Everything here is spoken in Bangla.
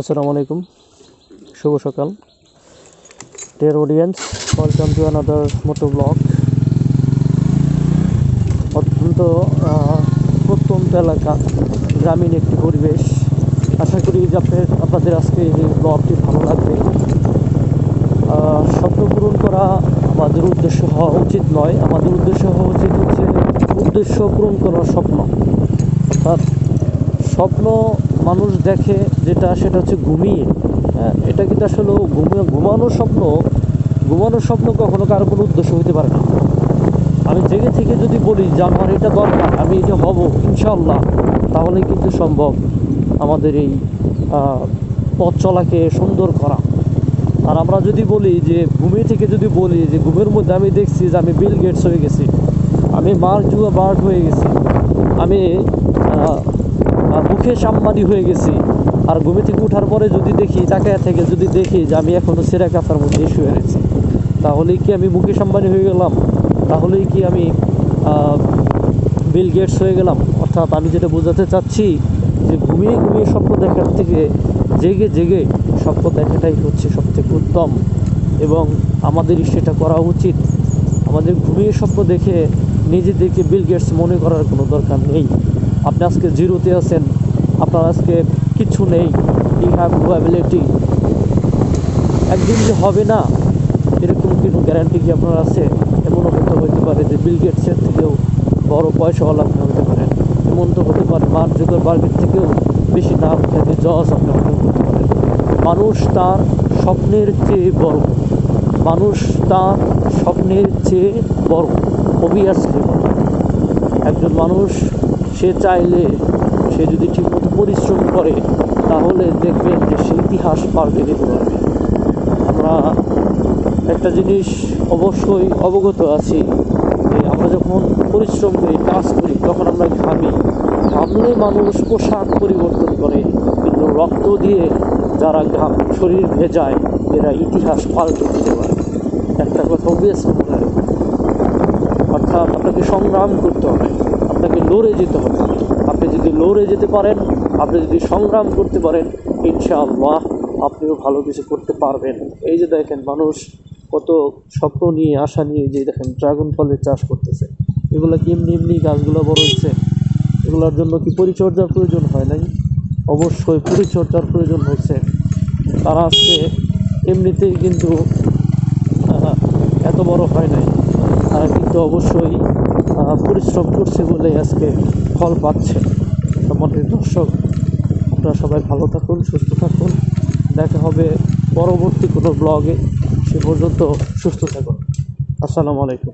আসসালামু আলাইকুম। শুভ সকাল। Dear audience welcome to another moto blog অত্যন্ত প্রত্যন্ত এলাকা, গ্রামীণ একটি পরিবেশ। আশা করি যে আপনার আপনাদের আজকে এই ব্লগটি ভালো লাগবে। স্বপ্ন পূরণ করা আমাদের উদ্দেশ্য হওয়া উচিত নয়। আমাদের উদ্দেশ্য হওয়া উচিত হচ্ছে উদ্দেশ্য পূরণ করার স্বপ্ন। অর্থাৎ স্বপ্ন মানুষ দেখে যেটা, সেটা হচ্ছে ঘুমিয়ে। হ্যাঁ এটা কিন্তু আসলে ঘুমিয়ে ঘুমানোর স্বপ্ন ঘুমানোর স্বপ্ন কখনো কারও কোনো উদ্দেশ্য হতে পারে না। আমি জেগে থেকে যদি বলি যে আমার এটা দরকার, আমি এটা হব ইনশাল্লাহ তাহলে কিন্তু সম্ভব আমাদের এই পথ চলাকে সুন্দর করা। আর আমরা যদি বলি যে, ঘুমিয়ে থেকে যদি বলি যে, ঘুমের মধ্যে আমি দেখছি যে আমি বিল গেটস হয়ে গেছি, আমি মার্ক জুয়া বার্ড হয়ে গেছি, আমি আহ, মুখে সাম্মানি হয়ে গেছি। আর ঘুমে থেকে ওঠার পরে যদি দেখি তাকায় থেকে যদি দেখি যে আমি এখনও সেরা কাতার মধ্যে শুয়ে রয়েছি তাহলেই কি আমি মুখে সাম্মানি হয়ে গেলাম? তাহলেই কি আমি বিল গেটস হয়ে গেলাম? অর্থাৎ আমি যেটা বোঝাতে চাচ্ছি যে ঘুমিয়ে ঘুমিয়ে স্বপ্ন দেখার থেকে জেগে জেগে স্বপ্ন দেখাটাই হচ্ছে সবথেকে উত্তম। এবং আমাদেরই সেটা করা উচিত। আমাদের ঘুমিয়ে স্বপ্ন দেখে নিজেদেরকে বিল গেটস মনে করার কোনো দরকার নেই। আপনি আজকে জিরোতে আছেন, আপনার আজকে কিচ্ছু নেই ইউ হ্যাভ নো অ্যাবিলিটি একদিন যে হবে না, এরকম কোনো গ্যারান্টি কি আপনার আছে? এমনও হতে হতে পারে যে বিল গেটসের থেকেও বড় পয়সাওয়ালা আপনি হতে পারেন। এমন তো হতে পারে মার্ক জুকারবার্গের থেকেও বেশি নাম খ্যাতি জজ আপনি অর্জন করতে পারেন। মানুষ তার স্বপ্নের চেয়ে বড়। মানুষ তার স্বপ্নের চেয়ে বড় বড়। একজন মানুষ সে চাইলে, সে যদি ঠিকমতো পরিশ্রম করে, তাহলে দেখবেন যে সে ইতিহাস পাল্টে দিতে পারবে আমরা একটা জিনিস অবশ্যই অবগত আছি, যে আমরা যখন পরিশ্রম করি, কাজ করি, তখন আমরা ঘামি। ঘামলে মানুষ পোশাক পরিবর্তন করে, কিন্তু রক্ত দিয়ে যারা ঘাম, শরীর ভেজায়, এরা ইতিহাস পাল্টে দিতে পারে। একটা কথা অবভিয়াসলি মনে রাখবেন অর্থাৎ আপনাকে সংগ্রাম করতে হবে। আপনাকে লড়ে যেতে হবে। আপনি যদি লড়ে যেতে পারেন, আপনি যদি সংগ্রাম করতে পারেন, ইনশাআল্লাহ আপনিও ভালো কিছু করতে পারবেন। এই যে দেখেন মানুষ কত স্বপ্ন নিয়ে, আশা নিয়ে যে দেখেন ড্রাগন ফলের চাষ করতেছে। এগুলো কি এমনি এমনি গাছগুলো বড় হচ্ছে এগুলোর জন্য কি পরিচর্যার প্রয়োজন হয় নাই? অবশ্যই পরিচর্যার প্রয়োজন হয়েছে। তারা আজকে এমনিতেই কিন্তু এত বড় হয় নাই। তারা কিন্তু অবশ্যই পরিশ্রম করছে বলে আজকে ফল পাচ্ছে। আমাদের দর্শক, আপনারা সবাই ভালো থাকুন, সুস্থ থাকুন। দেখা হবে পরবর্তী কোনো ব্লগে সে পর্যন্ত সুস্থ থাকুন। আসসালামু আলাইকুম।